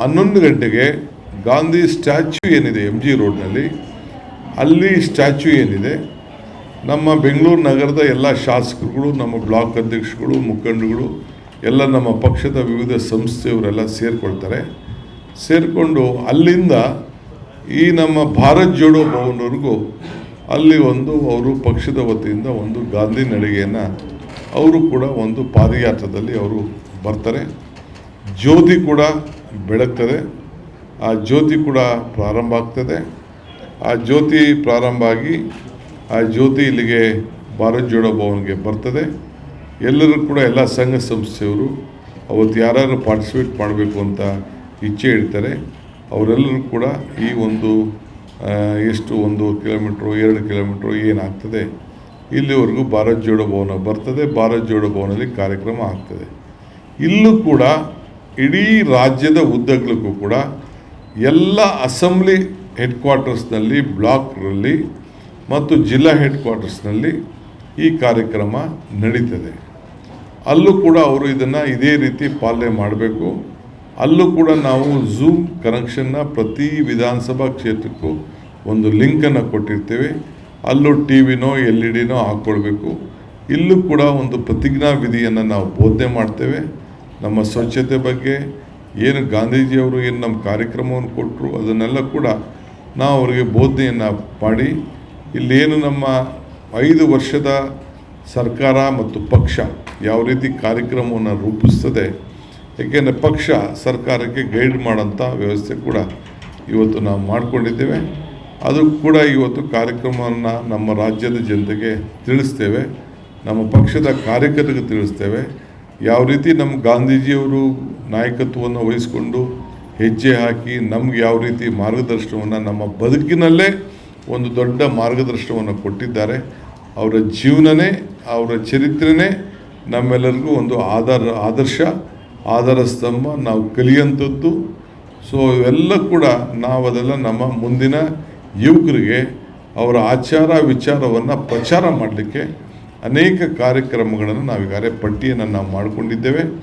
ಹನ್ನೊಂದು ಗಂಟೆಗೆ ಗಾಂಧಿ ಸ್ಟ್ಯಾಚ್ಯೂ ಏನಿದೆ ಎಂ ಜಿ ರೋಡ್ನಲ್ಲಿ, ಅಲ್ಲಿ ಸ್ಟ್ಯಾಚ್ಯೂ ಏನಿದೆ, ನಮ್ಮ ಬೆಂಗಳೂರು ನಗರದ ಎಲ್ಲ ಶಾಸಕರುಗಳು, ನಮ್ಮ ಬ್ಲಾಕ್ ಅಧ್ಯಕ್ಷಗಳು, ಮುಖಂಡರುಗಳು, ಎಲ್ಲ ನಮ್ಮ ಪಕ್ಷದ ವಿವಿಧ ಸಂಸ್ಥೆಯವರೆಲ್ಲ ಸೇರಿಕೊಳ್ತಾರೆ. ಸೇರಿಕೊಂಡು ಅಲ್ಲಿಂದ ಈ ನಮ್ಮ ಭಾರತ್ ಜೋಡೋ ಭವನವರೆಗೂ ಅಲ್ಲಿ ಒಂದು ಅವರು ಪಕ್ಷದ ವತಿಯಿಂದ ಒಂದು ಗಾಂಧಿ ನಡಿಗೆಯನ್ನು ಅವರು ಕೂಡ ಒಂದು ಪಾದಯಾತ್ರದಲ್ಲಿ ಅವರು ಬರ್ತಾರೆ. ಜ್ಯೋತಿ ಕೂಡ ಬೆಳಗ್ತದೆ. ಆ ಜ್ಯೋತಿ ಕೂಡ ಪ್ರಾರಂಭ ಆಗ್ತದೆ. ಆ ಜ್ಯೋತಿ ಪ್ರಾರಂಭ ಆಗಿ ಆ ಜ್ಯೋತಿ ಇಲ್ಲಿಗೆ ಭಾರತ್ ಜೋಡೋ ಭವನ್ಗೆ ಬರ್ತದೆ. ಎಲ್ಲರೂ ಕೂಡ ಎಲ್ಲ ಸಂಘ ಸಂಸ್ಥೆಯವರು ಅವತ್ತು ಯಾರ್ಯಾರು ಪಾರ್ಟಿಸಿಪೇಟ್ ಮಾಡಬೇಕು ಅಂತ ಇಚ್ಛೆ ಇಡ್ತಾರೆ ಅವರೆಲ್ಲರೂ ಕೂಡ ಈ ಒಂದು ಎಷ್ಟು ಒಂದು ಕಿಲೋಮೀಟ್ರು, ಎರಡು ಕಿಲೋಮೀಟ್ರು ಏನಾಗ್ತದೆ, ಇಲ್ಲಿವರೆಗೂ ಭಾರತ್ ಜೋಡೋ ಭವನ ಬರ್ತದೆ. ಭಾರತ್ ಜೋಡೋ ಭವನಲ್ಲಿ ಕಾರ್ಯಕ್ರಮ ಆಗ್ತದೆ. ಇಲ್ಲೂ ಕೂಡ ಇಡೀ ರಾಜ್ಯದ ಉದ್ದಗಲಕ್ಕೂ ಕೂಡ ಎಲ್ಲ ಅಸೆಂಬ್ಲಿ ಹೆಡ್ ಕ್ವಾರ್ಟರ್ಸ್ನಲ್ಲಿ ಬ್ಲಾಕ್ನಲ್ಲಿ ಮತ್ತು ಜಿಲ್ಲಾ ಹೆಡ್ ಕ್ವಾರ್ಟರ್ಸ್ನಲ್ಲಿ ಈ ಕಾರ್ಯಕ್ರಮ ನಡೀತದೆ. ಅಲ್ಲೂ ಕೂಡ ಅವರು ಇದನ್ನು ಇದೇ ರೀತಿ ಪಾಲನೆ ಮಾಡಬೇಕು. ಅಲ್ಲೂ ಕೂಡ ನಾವು ಝೂಮ್ ಕನೆಕ್ಷನ್ನ ಪ್ರತಿ ವಿಧಾನಸಭಾ ಕ್ಷೇತ್ರಕ್ಕೂ ಒಂದು ಲಿಂಕನ್ನು ಕೊಟ್ಟಿರ್ತೇವೆ. ಅಲ್ಲೂ ಟಿ ವಿನೋ, ಎಲ್ ಇ ಡಿನೋ ಹಾಕ್ಕೊಳ್ಬೇಕು. ಇಲ್ಲೂ ಕೂಡ ಒಂದು ಪ್ರತಿಜ್ಞಾ ವಿಧಿಯನ್ನು ನಾವು ಬೋಧನೆ ಮಾಡ್ತೇವೆ. ನಮ್ಮ ಸ್ವಚ್ಛತೆ ಬಗ್ಗೆ ಏನು ಗಾಂಧೀಜಿಯವರು ಏನು ನಮ್ಮ ಕಾರ್ಯಕ್ರಮವನ್ನು ಕೊಟ್ಟರು ಅದನ್ನೆಲ್ಲ ಕೂಡ ನಾವು ಅವರಿಗೆ ಬೋಧನೆಯನ್ನು ಮಾಡಿ, ಇಲ್ಲೇನು ನಮ್ಮ ಐದು ವರ್ಷದ ಸರ್ಕಾರ ಮತ್ತು ಪಕ್ಷ ಯಾವ ರೀತಿ ಕಾರ್ಯಕ್ರಮವನ್ನು ರೂಪಿಸ್ತದೆ, ಏಕೆಂದರೆ ಪಕ್ಷ ಸರ್ಕಾರಕ್ಕೆ ಗೈಡ್ ಮಾಡೋಂಥ ವ್ಯವಸ್ಥೆ ಕೂಡ ಇವತ್ತು ನಾವು ಮಾಡಿಕೊಂಡಿದ್ದೇವೆ. ಅದು ಕೂಡ ಇವತ್ತು ಕಾರ್ಯಕ್ರಮವನ್ನು ನಮ್ಮ ರಾಜ್ಯದ ಜನತೆಗೆ ತಿಳಿಸ್ತೇವೆ, ನಮ್ಮ ಪಕ್ಷದ ಕಾರ್ಯಕರ್ತರಿಗೆ ತಿಳಿಸ್ತೇವೆ. ಯಾವ ರೀತಿ ನಮ್ಮ ಗಾಂಧೀಜಿಯವರು ನಾಯಕತ್ವವನ್ನು ವಹಿಸಿಕೊಂಡು ಹೆಜ್ಜೆ ಹಾಕಿ ನಮ್ಗೆ ಯಾವ ರೀತಿ ಮಾರ್ಗದರ್ಶನವನ್ನು ನಮ್ಮ ಬದುಕಿನಲ್ಲೇ ಒಂದು ದೊಡ್ಡ ಮಾರ್ಗದರ್ಶನವನ್ನು ಕೊಟ್ಟಿದ್ದಾರೆ, ಅವರ ಜೀವನನೇ, ಅವರ ಚರಿತ್ರೆನೇ ನಮ್ಮೆಲ್ಲರಿಗೂ ಒಂದು ಆಧಾರ, ಆದರ್ಶ, ಆಧಾರ ಸ್ತಂಭ. ನಾವು ಕಲಿಯುವಂಥದ್ದು ಸೊ ಇವೆಲ್ಲ ಕೂಡ ನಾವು ಅದೆಲ್ಲ ನಮ್ಮ ಮುಂದಿನ ಯುವಕರಿಗೆ ಅವರ ಆಚಾರ ವಿಚಾರವನ್ನು ಪ್ರಚಾರ ಮಾಡಲಿಕ್ಕೆ ಅನೇಕ ಕಾರ್ಯಕ್ರಮಗಳನ್ನು ನಾವೀಗಾಗಲೇ ಪಟ್ಟಿಯನ್ನು ನಾವು ಮಾಡಿಕೊಂಡಿದ್ದೇವೆ.